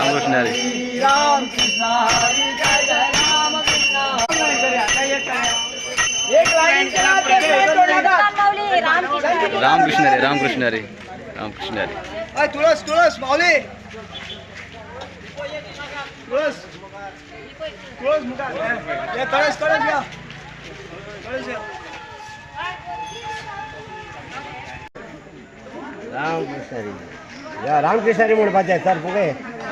रामकृष्ण हरी राम कृष्ण हरी जय जय राम कृष्ण एक लाईन करा, ते पेटो नका. रामकृष्ण हरी रामकृष्ण हरी रामकृष्ण हरी तुळस तुळस माऊली. तुळस. तुळस मुका. या कळस कळस घ्या कळस घ्या रामकृष्ण हरी या रामकृष्ण हरी म्हणून पाहिजे सर पुढे.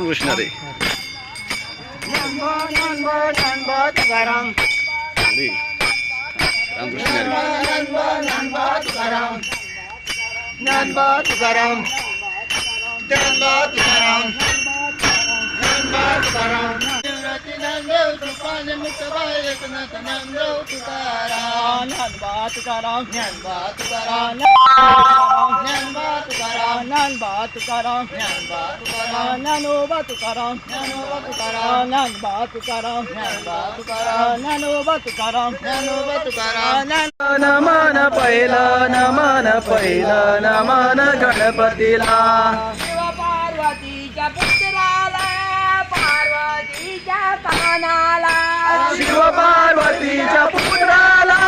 Ram Rishnari. Nan Bhat Saram Nan Bhat Saram Nan Bhat Saram Nan Bhat Saram Hari म्हणा घे. रामकृष्ण हरी ए छोटू हा तू मागे रा- आय रामकृष्ण हरी हरी. रामकृष्ण हरी नमन पहिलं नमन पहिलं नमन गणपतीला पार्वतीच्या पुत्राला पार्वतीच्या कानाला शिव पार्वतीच्या पुत्राला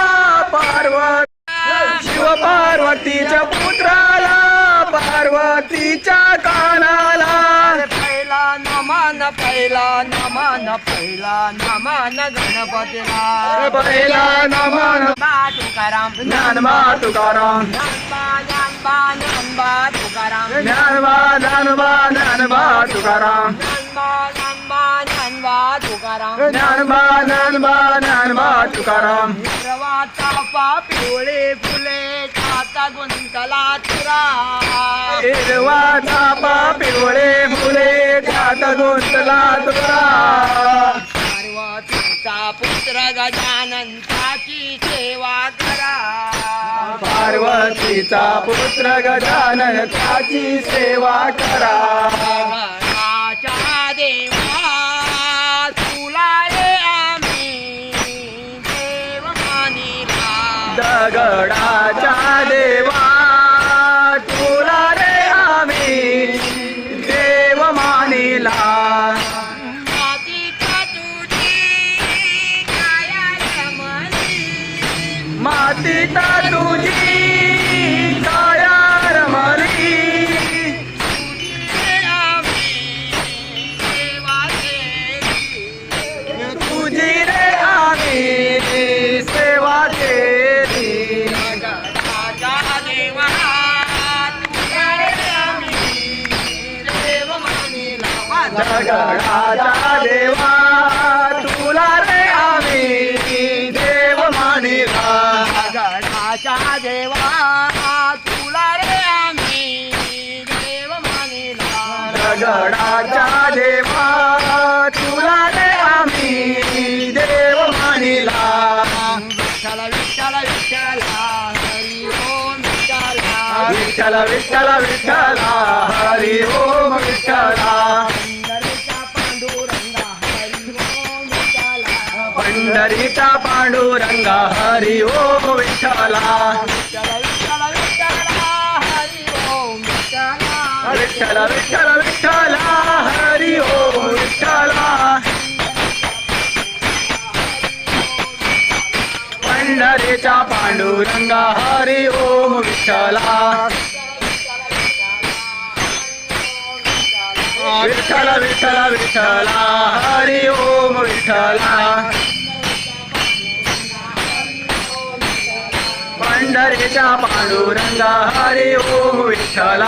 पार्वती. शिव पार्वतीच्या पुत्राला पार्वतीच्या कानाला. पहिला नमन पहिला नमन पहिला नमन गणपतीला. पहिला नमन बा तुकाराम. ज्ञानबा तुकाराम. ज्ञानबा ज्ञानबा ज्ञानबा तुकाराम. ज्ञानबा ज्ञानबा ज्ञानबा तुकाराम. ज्ञानबा तुकाराम. ज्ञानबा ज्ञानबा ज्ञानबा तुकाराम. हिरवा चाफा पिवळे फुले खाता गुंतला तुरा. हिरवा चापा पिवळे फुले त्यात गुंतला तुरा. पार्वतीचा पुत्र गजानंताची सेवा करा. पार्वतीचा पुत्र गजानन त्याची सेवा करा. देवा तुला रे आम्ही देव मानिला गणाच्या देवा तुला रे आम्ही देव मानिला दगडाच्या देवा तुला रे आम्ही देव मानिला विठ्ठल विठ्ठल विठ्ठला हरी ओम विठ्ठला विठ्ठल विठ्ठल विठ्ठला हरी ओम विठ्ठला. ಪುಂಡರೀಕ ಪಾಂಡುರಂಗ ಹರಿ ಓಂ ವಿಠಲ ವಿಠಲ ವಿಠಲ ವಿಠಲ ಹರಿ ಓಂ ವಿಠಲ ಪುಂಡರೀಕ ಪಾಂಡುರಂಗ ಹರಿ ಓಂ ವಿಠಲ విఠల విఠల విఠల హరి ఓం విఠల పండరేశా పాండురంగా హరి ఓం విఠల.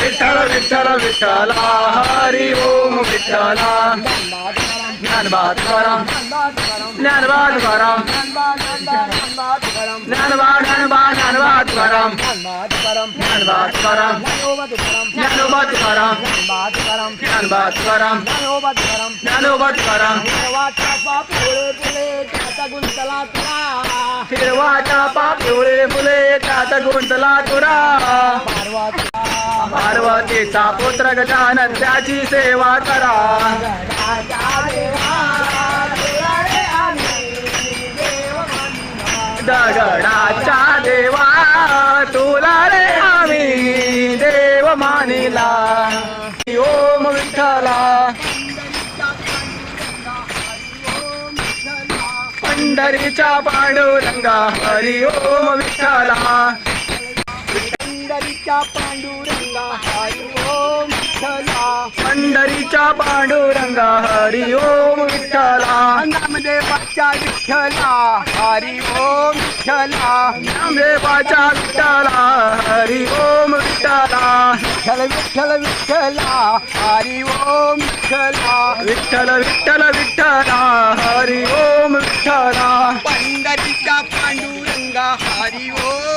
విఠల విఠల విఠల. హరి ఓం విఠల. జ్ఞానబాధవరం జ్ఞానబాధవరం ज्ञानोबा तुकाराम ज्ञानबा तुकाराम ज्ञानोबा तुकाराम हिरवाच्या पाप पिवळे फुले त्यात गुंतला तुरा पार्वतीचा पुत्र गजानन त्याची सेवा करा दगडाच्या देवा तुला रे आम्ही देव मानिला. ओम विठ्ठला. पंढरीच्या पांडुरंगा. हरी ओम विठ्ठला. पंढरीच्या पांडुरंगा. हरी विठ्ठला. पंढरीच्या पांडुरंगा हरी ओम विठ्ठला. नामदेवाच्या विठ्ठला. हरी ओम विठ्ठला. नामदेवाच्या विठ्ठला हरी ओम विठ्ठला. विठ्ठल विठ्ठल विठ्ठला. हरी ओम विठ्ठला. विठ्ठल विठ्ठल विठ्ठला हरी ओम विठ्ठला. पंढरीच्या पांडुरंगा हरी ओम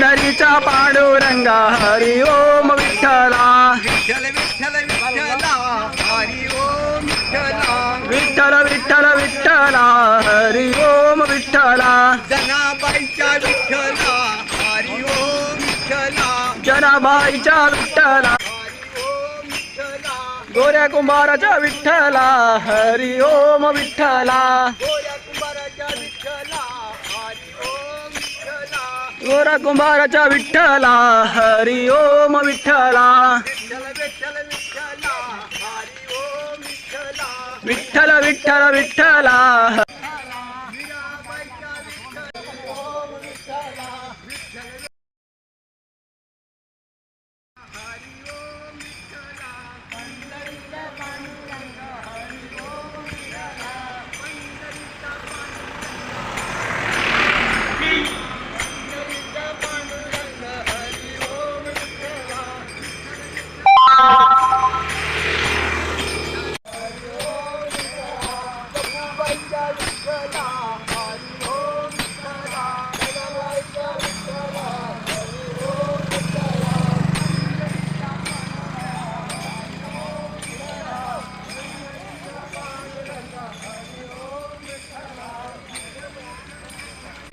पंढरीच्या पांडुरंगा हरी ओम विठ्ठला. विठ्ठल विठ्ठल विठ्ठला हरी ओम विठ्ठला. विठ्ठल विठ्ठल विठ्ठला हरी ओम विठ्ठला. जनाबाईच्या विठ्ठला हरी ओम विठ्ठला. जनाबाईच्या विठ्ठला हरी ओम विठ्ठला. गोऱ्या कुंभाराच्या विठ्ठला हरी ओम विठ्ठला. गोरा कुंभाराच्या विठ्ठला हरी ओम विठ्ठला. विठ्ठल विठ्ठल विठ्ठला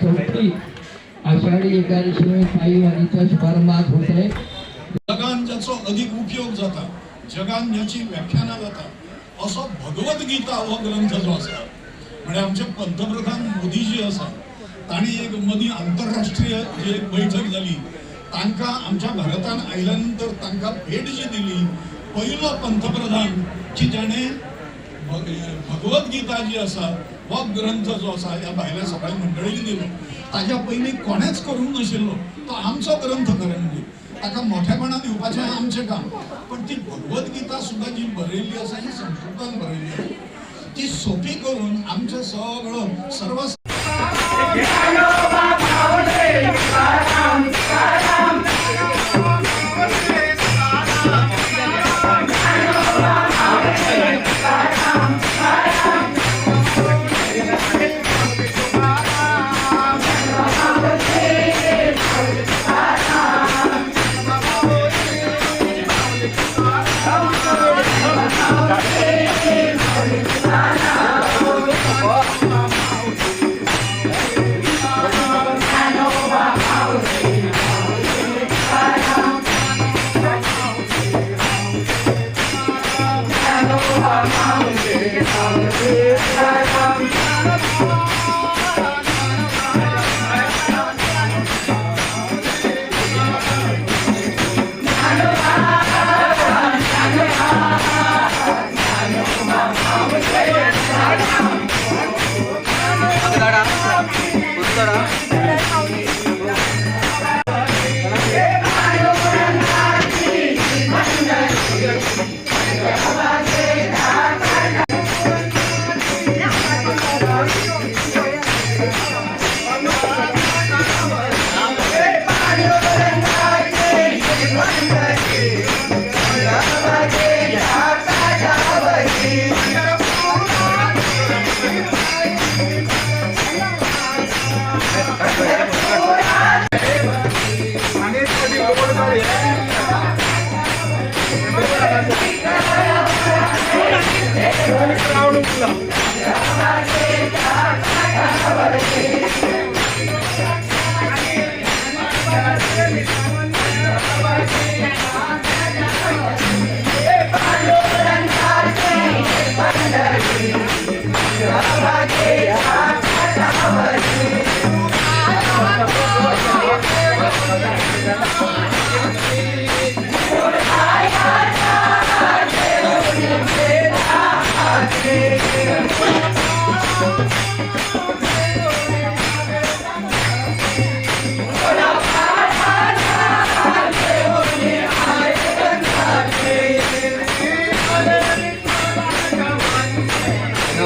चौथी आषाढी एकादशी पायी वारीचा शुभारंभात होत आहे. जगान ज्याचो अधिक उपयोग जाता जगान ज्याची व्याख्याना जाता असो भगवद्गीता हो ग्रंथ जो आसा म्हणजे आमचे पंतप्रधान मोदी जी आसा ताणी एक मदीं आंतरराष्ट्रीय जी एक बैठक जाली तांकां आमच्या भारतान आयल्या नंतर तांकां भेट जी दिली पयलो पंतप्रधान की जाणें भगवत भगवद्गीता जी आसा हो ग्रंथ जो आसा ह्या भायल्या सगळ्या मंडळींनी दिलो. ताज्या पयलीं कोणेच करूंक नाशिल्लो तो आमचो ग्रंथ खरें म्हणजे ताका मोठेपणान दिवपाचें आमचें काम. पण ती भगवद्गीता सुद्दां जी बरयल्ली आसा ही संस्कृतान बरयल्ली आसा ती सोपी करून आमचो सगळो सर्व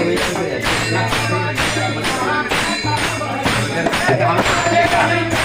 Thank you.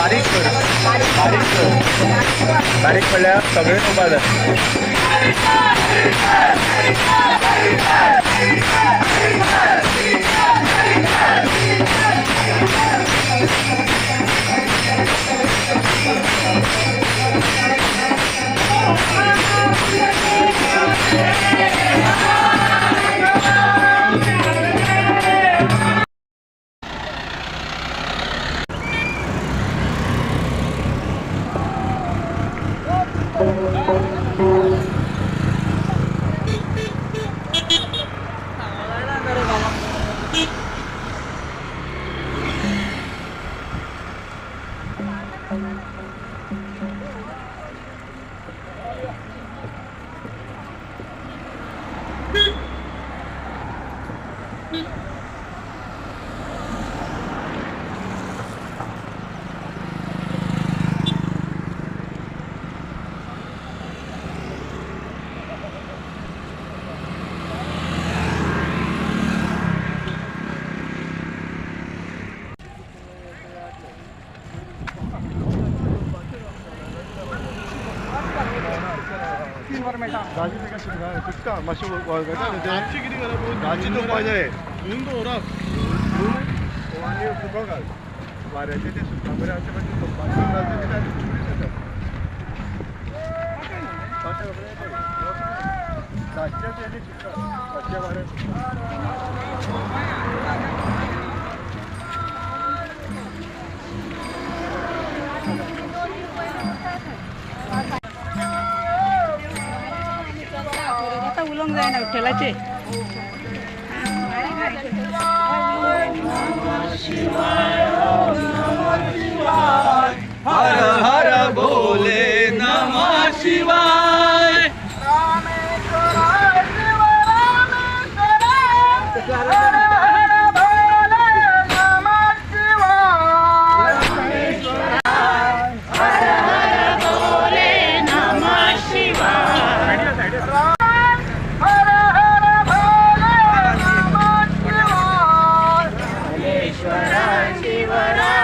बारीक कर बारीक कर बारीक पडल्यार सगळे उबा जाता Yeah. 하시구나. 그러니까 안 마시고 와야 되는데. 움직이는 거라고. 난지도 빠져요. 운동라. 아니요, 그거가. 말해야 되지. 담배를 안 피면 좀 마시고 나서 줄이세요. 마시고 그래야 돼. 나 진짜 되지, 진짜. 나 진짜 말해. যায় না ঠেলাছে শিবায় शिवरा शिवरा